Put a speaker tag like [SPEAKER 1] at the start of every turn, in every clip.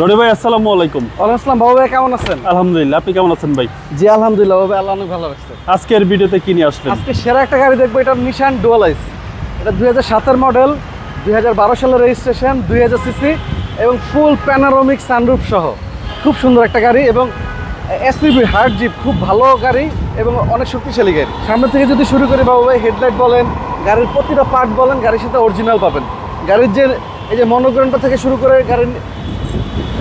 [SPEAKER 1] রনি ভাই আসসালামু আলাইকুম।
[SPEAKER 2] ওয়ালাইকুম আসসালাম বাবু ভাই কেমন আছেন?
[SPEAKER 1] আলহামদুলিল্লাহ আপনি কেমন আছেন ভাই?
[SPEAKER 2] জি আলহামদুলিল্লাহ বাবু আল্লাহ অনেক ভালো রাখছে।
[SPEAKER 1] আজকের ভিডিওতে কি নিয়ে আসলেন?
[SPEAKER 2] আজকে সেরা একটা গাড়ি দেখব এটা নিশান ডুয়ালাইস এটা দুই হাজার মডেল দুই হাজার বারো সালের রেজিস্ট্রেশন দুই হাজার সিসি এবং ফুল প্যানারোমিক সানরুফ সহ। খুব সুন্দর একটা গাড়ি এবং এসইবি হার্ড জিপ খুব ভালো গাড়ি এবং অনেক শক্তিশালী গাড়ি। সামনে থেকে যদি শুরু করি বাবু ভাই হেডলাইট বলেন গাড়ির প্রতিটা পার্ট বলেন গাড়ির সাথে অরিজিনাল পাবেন। গাড়ির যে এই যে মনোগ্রামটা থেকে শুরু করে গাড়ির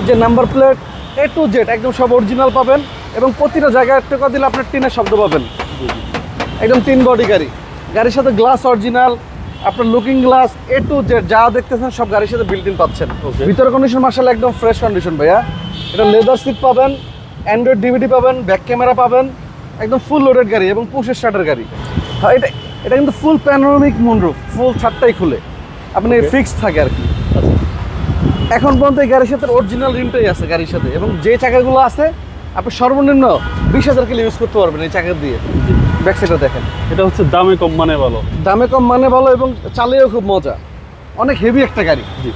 [SPEAKER 2] যে number plate A to Z একদম সব অরিজিনাল পাবেন এবং প্রতিটা জায়গায় টেকা দিলে আপনার টিনের শব্দ পাবেন। একদম তিন বডি গাড়ি। গাড়ির সাথে গ্লাস অরিজিনাল আপনার looking glass A to Z যা দেখতেছেন সব গাড়ির সাথে বিল্ট ইন পাচ্ছেন. ভিতরে কন্ডিশন মার্শাল একদম ফ্রেশ কন্ডিশন ভাইয়া। এটা লেদার সিট পাবেন অ্যান্ড্রয়েড ডিভিডি পাবেন ব্যাক ক্যামেরা পাবেন একদম ফুল লোডেড গাড়ি এবং পুশ স্টার্টার গাড়ি। হ্যাঁ এটা এটা কিন্তু ফুল প্যানোরামিক মুনরুফ ফুল ছাদটাই খুলে। আপনি ফিক্সড থাকে আর কি। এখন পর্যন্ত এই গাড়ির সাথে অরিজিনাল রিমটাই আছে গাড়ির সাথে। এবং যে চাকাগুলো আছে আপনি সর্বনিম্ন বিশ হাজার কিলো ইউজ করতে পারবেন এই চাকা দিয়ে। ব্যাক সাইডে দেখেন।
[SPEAKER 1] এটা হচ্ছে দামে কম মানে ভালো।
[SPEAKER 2] দামে কম মানে ভালো এবং চালিয়েও খুব মজা। অনেক হেভি একটা গাড়ি।
[SPEAKER 1] জি।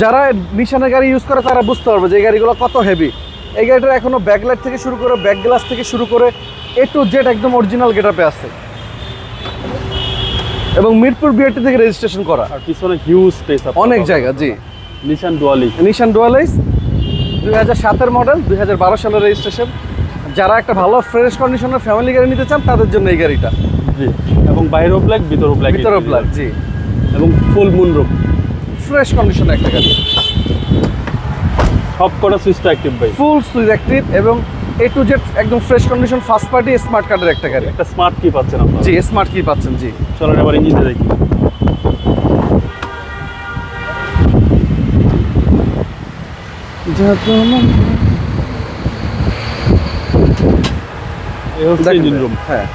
[SPEAKER 2] যারা নিশানের গাড়ি ইউজ করে তারা বুঝতে পারবে যে এই গাড়িগুলো কত হেভি এই গাড়িটার এখনও ব্যাকলাইট থেকে শুরু করে ব্যাক গ্লাস থেকে শুরু করে এ টু জেড একদম অরিজিনাল গেটআপে আছে। এবং মিরপুর বিআরটি থেকে রেজিস্ট্রেশন করা।
[SPEAKER 1] আর পিছনে হিউজ স্পেস
[SPEAKER 2] অনেক জায়গা জি।
[SPEAKER 1] নিশান ডুয়ালি
[SPEAKER 2] নিশান ডুয়ালাইস দুই হাজার সাতের মডেল দুই হাজার বারো সালের রেজিস্ট্রেশন যারা একটা ভালো ফ্রেশ কন্ডিশনের ফ্যামিলি গাড়ি নিতে চান তাদের জন্য এই গাড়িটা।
[SPEAKER 1] জি এবং বাইরেও ব্ল্যাক ভিতরেও ব্ল্যাক
[SPEAKER 2] ভিতরে ব্ল্যাক জি।
[SPEAKER 1] এবং ফুল মুন রুম
[SPEAKER 2] ফ্রেশ কন্ডিশনের একটা গাড়ি।
[SPEAKER 1] সব কটা সুইচটা অ্যাক্টিভ ভাই।
[SPEAKER 2] ফুল সুইচ অ্যাক্টিভ এবং এ টু জেড একদম fresh condition first party smart কার্ডের একটা গাড়ি।
[SPEAKER 1] একটা স্মার্ট কি পাচ্ছেন আপনারা।
[SPEAKER 2] জি স্মার্ট কি পাচ্ছেন জি।
[SPEAKER 1] চলেন এবার ইঞ্জিনটা দেখি এই হচ্ছে
[SPEAKER 2] দেখেন
[SPEAKER 1] ইঞ্জিন রুম
[SPEAKER 2] হ্যাঁ।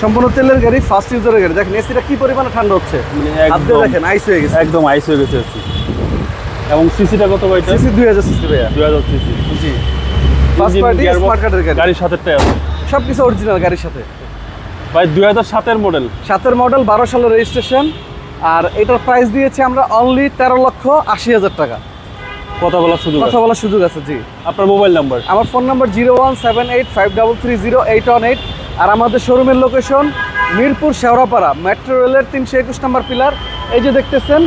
[SPEAKER 2] সম্পূর্ণ তেলের গাড়ি ফার্স্ট ইউজারের গাড়ি। দেখেন এসিটা কি পরিমাণে ঠান্ডা হচ্ছে?
[SPEAKER 1] মানে
[SPEAKER 2] দেখেন আইস হয়ে গেছে।
[SPEAKER 1] একদম আইস হয়ে গেছে এবং সিসিটা কত ভাই
[SPEAKER 2] সিসি দুই হাজার সিসি ভাইয়া।
[SPEAKER 1] দুই হাজার সিসি
[SPEAKER 2] জি। ফার্স্ট পার্টি স্মার্ট কার্ডের গাড়ি।
[SPEAKER 1] গাড়ির সাথেরটাই আছে
[SPEAKER 2] সব কিছু অরিজিনাল গাড়ির সাথে।
[SPEAKER 1] ভাই দুই হাজার সাতের মডেল
[SPEAKER 2] সাতের মডেল বারো সালের রেজিস্ট্রেশন আর এটার প্রাইস দিয়েছি আমরা অনলি তেরো লক্ষ আশি হাজার টাকা।
[SPEAKER 1] কথা বলার সুযোগ
[SPEAKER 2] কথা বলার সুযোগ আছে জি।
[SPEAKER 1] আপনার মোবাইল নাম্বার?
[SPEAKER 2] আমার phone number zero one seven eight five double three zero eight one eight. আর আমাদের শোরুমের লোকেশন মিরপুর শেওড়াপাড়া। মেট্রো রেলের তিনশো একুশ নম্বর পিলার। এই যে দেখতেছেন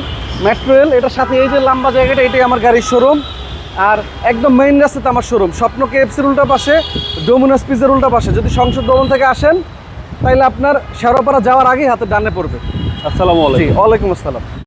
[SPEAKER 2] মেট্রো রেল এটার সাথে এই যে লম্বা জায়গাটা এটাই আমার গাড়ির শোরুম। আর একদম মেইন রাস্তাতে আমার শোরুম। স্বপ্ন কেএফসির উল্টা পাশে ডোমিনোস পিজের উল্টা পাশে। যদি সংসদ ভবন থেকে আসেন তাহলে আপনার শেওড়াপাড়া যাওয়ার আগেই হাতে ডানে পড়বে।
[SPEAKER 1] আসসালামু আলাইকুম।
[SPEAKER 2] ওয়ালাইকুম আসসালাম।